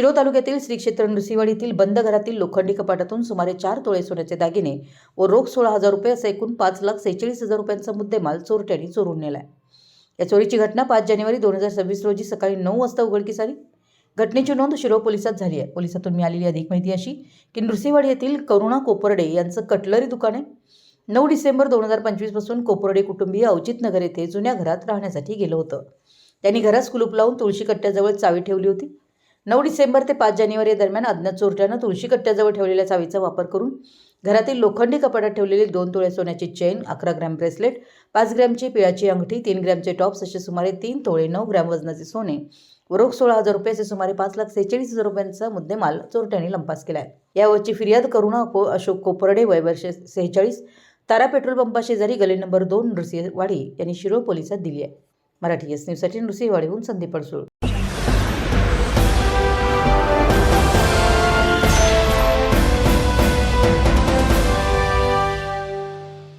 शिरोळ तालुक्यातील श्री क्षेत्र नृसिंहवाडीतील बंद घरातील लोखंडी कपाटातून सुमारे चार तोळे सोन्याचे दागिने व रोख सोळा हजार रुपये असा एकूण पाच लाख सेहेचाळीस हजार रुपयांचा मुद्देमाल चोरट्यांनी चोरून नेलाय. या चोरीची घटना पाच जानेवारी दोन हजार सव्वीस रोजी सकाळी नऊ वाजता उघडकीस आली. घटनेची नोंद शिरोळ पोलिसात झाली आहे. पोलिसातून मिळालेली अधिक माहिती अशी की नृसिंहवाडी येथील करुणा कोपर्डे यांचं कटलरी दुकान आहे. नऊ डिसेंबर दोन हजार पंचवीसपासून कोपर्डे कुटुंबीय अवचितनगर येथे जुन्या घरात राहण्यासाठी गेलं होतं. त्यांनी घरास कुलूप लावून तुळशी कट्ट्याजवळ चावी ठेवली होती. नऊ डिसेंबर ते पाच जानेवारी दरम्यान अज्ञात चोरट्यानं तुळशी कट्ट्याजवळ ठेवलेल्या चावीचा वापर करून घरातील लोखंडी कपाटात ठेवलेली दोन तोळे सोन्याची चेन अकरा ग्रॅम ब्रेसलेट पाच ग्रॅमची पिळाची अंगठी तीन ग्रॅमचे टॉप्स असे सुमारे तीन तोळे नऊ ग्रॅम वजनाचे सोने व रोख सोळा हजार रुपये असे सुमारे पाच लाख सेहेचाळीस हजार रुपयांचा मुद्देमाल चोरट्यांनी लंपास केला आहे यावरची फिर्याद करुणा को अशोक कोपर्डे वय वर्ष सेहेचाळीस तारा पेट्रोल पंपा शेजारी गली नंबर दोन नृसिंहवाडी यांनी शिरोळ पोलिसात दिली आहे. मराठी एस न्यूजसाठी नृसिंहवाडीहून संदीप पडसूळ.